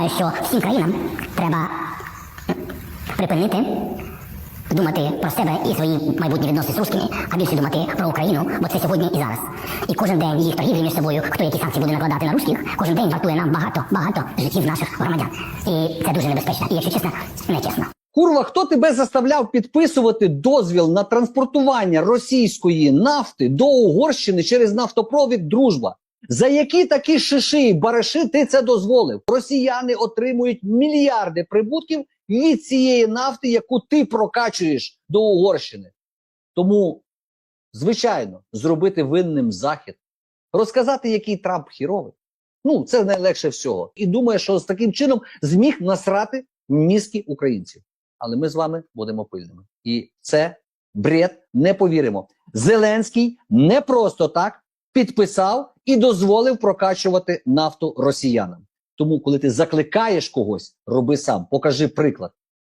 вважаю, що всім країнам треба припинити думати про себе і свої майбутні відносини з русскими, а більше думати про Україну, бо це сьогодні і зараз. І кожен день їх торгівлі між собою, хто які санкції буде накладати на русських, кожен день вартує нам багато, багато життів наших громадян. І це дуже небезпечно. І якщо чесно, нечесно. Курва, хто тебе заставляв підписувати дозвіл на транспортування російської нафти до Угорщини через нафтопровід Дружба? За які такі шиши і бараши ти це дозволив? Росіяни отримують мільярди прибутків від цієї нафти, яку ти прокачуєш до Угорщини. Тому, звичайно, зробити винним захід, розказати, який Трамп хіровий. Ну, це найлегше всього. І думає, що з таким чином зміг насрати мізки українців але ми з вами будемо пильними. І це бред, не повіримо. Зеленський не просто так підписав і дозволив прокачувати нафту росіянам. Тому, коли ти закликаєш когось, роби сам, покажи приклад.